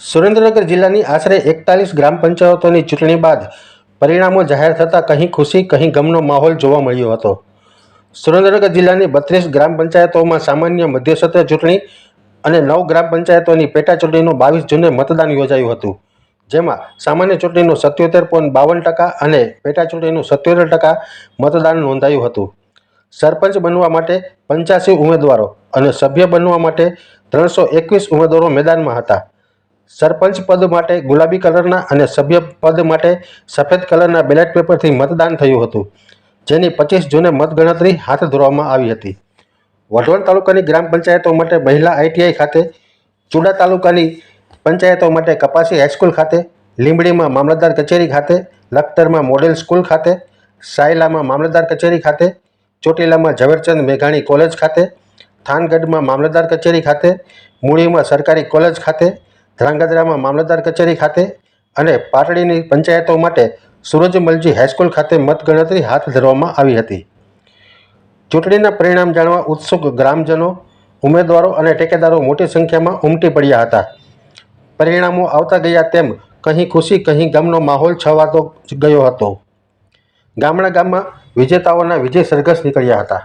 સુરેન્દ્રનગર જિલ્લાની આશરે એકતાલીસ ગ્રામ પંચાયતોની ચૂંટણી બાદ પરિણામો જાહેર થતાં કહી ખુશી કહી ગમનો માહોલ જોવા મળ્યો હતો. સુરેન્દ્રનગર જિલ્લાની બત્રીસ ગ્રામ પંચાયતોમાં સામાન્ય મધ્યસત્ર ચૂંટણી અને નવ ગ્રામ પંચાયતોની પેટા ચૂંટણીનું બાવીસ જૂને મતદાન યોજાયું હતું. જેમાં સામાન્ય ચૂંટણીનું સત્યોતેર પોઈન્ટ બાવન ટકા અને પેટા ચૂંટણીનું સત્યોતેર ટકા મતદાન નોંધાયું હતું. સરપંચ બનવા માટે પંચ્યાસી ઉમેદવારો અને સભ્ય બનવા માટે ત્રણસો એકવીસ ઉમેદવારો મેદાનમાં હતા. સરપંચ પદ માટે ગુલાબી કલરના અને સભ્ય પદ માટે સફેદ કલરના બેલેટ પેપરથી મતદાન થયું હતું, જેની પચીસ જૂને મતગણતરી હાથ ધરવામાં આવી હતી. વઢવાણ તાલુકાની ગ્રામ પંચાયતો માટે મહિલા આઈટીઆઈ ખાતે, ચુડા તાલુકાની પંચાયતો માટે કપાસી હાઈસ્કૂલ ખાતે, લીંબડીમાં મામલતદાર કચેરી ખાતે, લખતરમાં મોડેલ સ્કૂલ ખાતે, સાયલામાં મામલતદાર કચેરી ખાતે, ચોટીલામાં ઝવેરચંદ મેઘાણી કોલેજ ખાતે, થાનગઢમાં મામલતદાર કચેરી ખાતે, મૂળીમાં સરકારી કોલેજ ખાતે ધ્રાંગધ્રામાં મામલતદાર કચેરી ખાતે અને પાટડીની પંચાયતો માટે સૂરજમલજી હાઈસ્કૂલ ખાતે મતગણતરી હાથ ધરવામાં આવી હતી. ચૂંટણીના પરિણામ જાણવા ઉત્સુક ગ્રામજનો, ઉમેદવારો અને ટેકેદારો મોટી સંખ્યામાં ઉમટી પડ્યા હતા. પરિણામો આવતા ગયા તેમ કહી ખુશી કહી ગામનો માહોલ છવાતો ગયો હતો. ગામડા ગામમાં વિજેતાઓના વિજય સરઘસ નીકળ્યા હતા.